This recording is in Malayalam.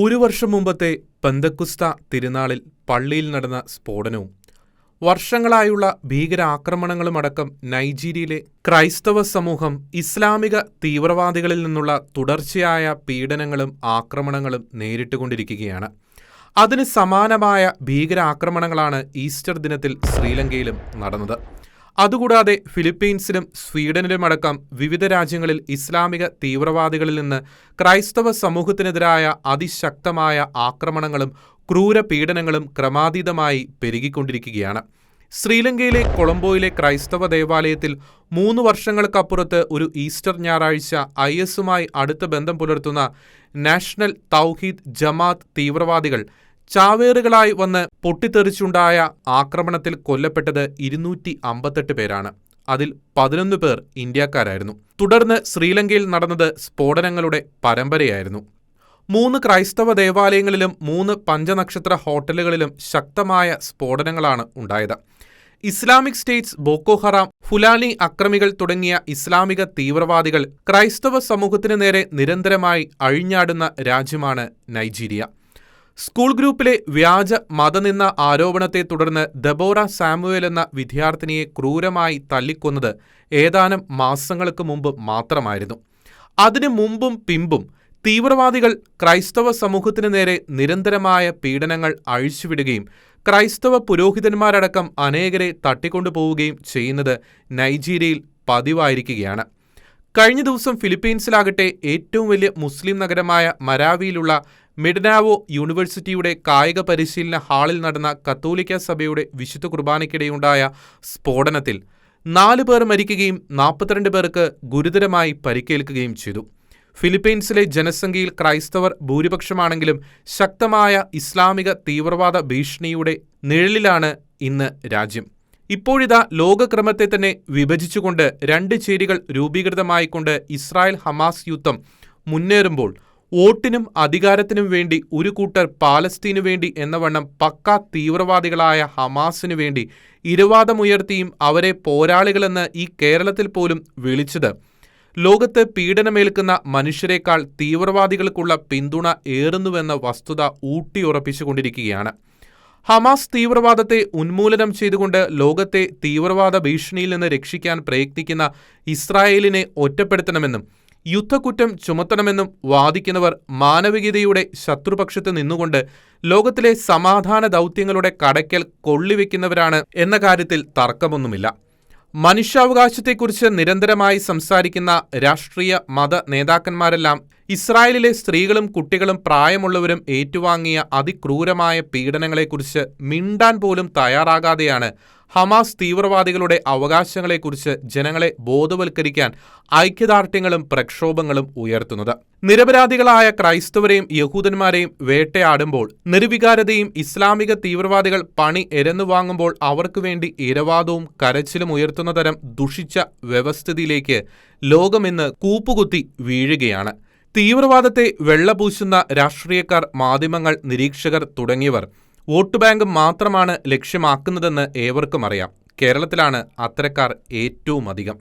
ഒരു വർഷം മുമ്പത്തെ പെന്തക്കുസ്ത തിരുനാളിൽ പള്ളിയിൽ നടന്ന സ്ഫോടനവും വർഷങ്ങളായുള്ള ഭീകരാക്രമണങ്ങളുമടക്കം നൈജീരിയയിലെ ക്രൈസ്തവ സമൂഹം ഇസ്ലാമിക തീവ്രവാദികളിൽ നിന്നുള്ള തുടർച്ചയായ പീഡനങ്ങളും ആക്രമണങ്ങളും നേരിട്ടുകൊണ്ടിരിക്കുകയാണ്. അതിന് സമാനമായ ഭീകരാക്രമണങ്ങളാണ് ഈസ്റ്റർ ദിനത്തിൽ ശ്രീലങ്കയിലും നടന്നത്. അതുകൂടാതെ ഫിലിപ്പീൻസിലും സ്വീഡനിലുമടക്കം വിവിധ രാജ്യങ്ങളിൽ ഇസ്ലാമിക തീവ്രവാദികളിൽ നിന്ന് ക്രൈസ്തവ സമൂഹത്തിനെതിരായ അതിശക്തമായ ആക്രമണങ്ങളും ക്രൂരപീഡനങ്ങളും ക്രമാതീതമായി പെരുകിക്കൊണ്ടിരിക്കുകയാണ്. ശ്രീലങ്കയിലെ കൊളംബോയിലെ ക്രൈസ്തവ ദേവാലയത്തിൽ മൂന്ന് വർഷങ്ങൾക്കപ്പുറത്ത് ഒരു ഈസ്റ്റർ ഞായറാഴ്ച ഐ എസുമായി അടുത്ത ബന്ധം പുലർത്തുന്ന നാഷണൽ തൗഹീദ് ജമാത്ത് തീവ്രവാദികൾ ചാവേറുകളായി വന്ന് പൊട്ടിത്തെറിച്ചുണ്ടായ ആക്രമണത്തിൽ കൊല്ലപ്പെട്ടത് ഇരുന്നൂറ്റി അമ്പത്തെട്ട് പേരാണ്. അതിൽ പതിനൊന്ന് പേർ ഇന്ത്യക്കാരായിരുന്നു. തുടർന്ന് ശ്രീലങ്കയിൽ നടന്നത് സ്ഫോടനങ്ങളുടെ പരമ്പരയായിരുന്നു. മൂന്ന് ക്രൈസ്തവ ദേവാലയങ്ങളിലും മൂന്ന് പഞ്ചനക്ഷത്ര ഹോട്ടലുകളിലും ശക്തമായ സ്ഫോടനങ്ങളാണ് ഉണ്ടായത്. ഇസ്ലാമിക് സ്റ്റേറ്റ്സ് ബോക്കോഹറാം ഫുലാനി അക്രമികൾ തുടങ്ങിയ ഇസ്ലാമിക തീവ്രവാദികൾ ക്രൈസ്തവ സമൂഹത്തിനു നേരെ നിരന്തരമായി അഴിഞ്ഞാടുന്ന രാജ്യമാണ് നൈജീരിയ. സ്കൂൾ ഗ്രൂപ്പിലെ വ്യാജ മതനിന്ന ആരോപണത്തെ തുടർന്ന് ദബോറ സാമുവേൽ എന്ന വിദ്യാർത്ഥിനിയെ ക്രൂരമായി തല്ലിക്കൊന്നത് ഏതാനും മാസങ്ങൾക്ക് മുമ്പ് മാത്രമായിരുന്നു. അതിനു മുമ്പും പിമ്പും തീവ്രവാദികൾ ക്രൈസ്തവ സമൂഹത്തിനു നേരെ നിരന്തരമായ പീഡനങ്ങൾ അഴിച്ചുവിടുകയും ക്രൈസ്തവ പുരോഹിതന്മാരടക്കം അനേകരെ തട്ടിക്കൊണ്ടുപോവുകയും ചെയ്യുന്നത് നൈജീരിയയിൽ പതിവായിരിക്കുകയാണ്. കഴിഞ്ഞ ദിവസം ഫിലിപ്പീൻസിലാകട്ടെ ഏറ്റവും വലിയ മുസ്ലിം നഗരമായ മരാവിയിലുള്ള മിഡനാവോ യൂണിവേഴ്സിറ്റിയുടെ കായിക പരിശീലന ഹാളിൽ നടന്ന കത്തോലിക്ക സഭയുടെ വിശുദ്ധ കുർബാനയ്ക്കിടെയുണ്ടായ സ്ഫോടനത്തിൽ നാല് പേർ മരിക്കുകയും നാൽപ്പത്തിരണ്ട് പേർക്ക് ഗുരുതരമായി പരിക്കേൽക്കുകയും ചെയ്തു. ഫിലിപ്പീൻസിലെ ജനസംഖ്യയിൽ ക്രൈസ്തവർ ഭൂരിപക്ഷമാണെങ്കിലും ശക്തമായ ഇസ്ലാമിക തീവ്രവാദ ഭീഷണിയുടെ നിഴലിലാണ് ഇന്ന് രാജ്യം. ഇപ്പോഴിതാ ലോകക്രമത്തെ തന്നെ വിഭജിച്ചുകൊണ്ട് രണ്ട് ചേരികൾ രൂപീകൃതമായിക്കൊണ്ട് ഇസ്രായേൽ ഹമാസ് യുദ്ധം മുന്നേറുമ്പോൾ വോട്ടിനും അധികാരത്തിനും വേണ്ടി ഒരു കൂട്ടർ പാലസ്തീനു വേണ്ടി എന്നവണ്ണം പക്ക തീവ്രവാദികളായ ഹമാസിനു വേണ്ടി ഇരവാദമുയർത്തിയും അവരെ പോരാളികളെന്ന് ഈ കേരളത്തിൽ പോലും വിളിച്ചത്. ലോകത്ത് പീഡനമേൽക്കുന്ന മനുഷ്യരെക്കാൾ തീവ്രവാദികൾക്കുള്ള പിന്തുണ ഏറുന്നുവെന്ന വസ്തുത ഊട്ടിയുറപ്പിച്ചുകൊണ്ടിരിക്കുകയാണ്. ഹമാസ് തീവ്രവാദത്തെ ഉന്മൂലനം ചെയ്തുകൊണ്ട് ലോകത്തെ തീവ്രവാദ ഭീഷണിയിൽ നിന്ന് രക്ഷിക്കാൻ പ്രയത്നിക്കുന്ന ഇസ്രായേലിനെ ഒറ്റപ്പെടുത്തണമെന്നും യുദ്ധക്കുറ്റം ചുമത്തണമെന്നും വാദിക്കുന്നവർ മാനവികതയുടെ ശത്രുപക്ഷത്ത് നിന്നുകൊണ്ട് ലോകത്തിലെ സമാധാന ദൗത്യങ്ങളുടെ കടയ്ക്കൽ കൊള്ളിവെക്കുന്നവരാണ് എന്ന കാര്യത്തിൽ തർക്കമൊന്നുമില്ല. മനുഷ്യാവകാശത്തെക്കുറിച്ച് നിരന്തരമായി സംസാരിക്കുന്ന രാഷ്ട്രീയ മത നേതാക്കന്മാരെല്ലാം ഇസ്രായേലിലെ സ്ത്രീകളും കുട്ടികളും പ്രായമുള്ളവരും ഏറ്റുവാങ്ങിയ അതിക്രൂരമായ പീഡനങ്ങളെക്കുറിച്ച് മിണ്ടാൻ പോലും തയ്യാറാകാതെയാണ് ഹമാസ് തീവ്രവാദികളുടെ അവകാശങ്ങളെക്കുറിച്ച് ജനങ്ങളെ ബോധവൽക്കരിക്കാൻ ഐക്യദാർഢ്യങ്ങളും പ്രക്ഷോഭങ്ങളും ഉയർത്തുന്നത്. നിരപരാധികളായ ക്രൈസ്തവരെയും യഹൂദന്മാരെയും വേട്ടയാടുമ്പോൾ നിർവികാരതയും ഇസ്ലാമിക തീവ്രവാദികൾ പണി എരന്നു വാങ്ങുമ്പോൾ അവർക്ക് വേണ്ടി ഇരവാദവും കരച്ചിലും ഉയർത്തുന്ന തരം ദുഷിച്ച വ്യവസ്ഥിതിയിലേക്ക് ലോകമിന്ന് കൂപ്പുകുത്തി വീഴുകയാണ്. തീവ്രവാദത്തെ വെള്ളപൂശുന്ന രാഷ്ട്രീയക്കാർ മാധ്യമങ്ങൾ നിരീക്ഷകർ തുടങ്ങിയവർ വോട്ട് ബാങ്ക് മാത്രമാണ് ലക്ഷ്യമാക്കുന്നതെന്ന് ഏവർക്കും അറിയാം. കേരളത്തിലാണ് അത്തരക്കാർ ഏറ്റവും അധികം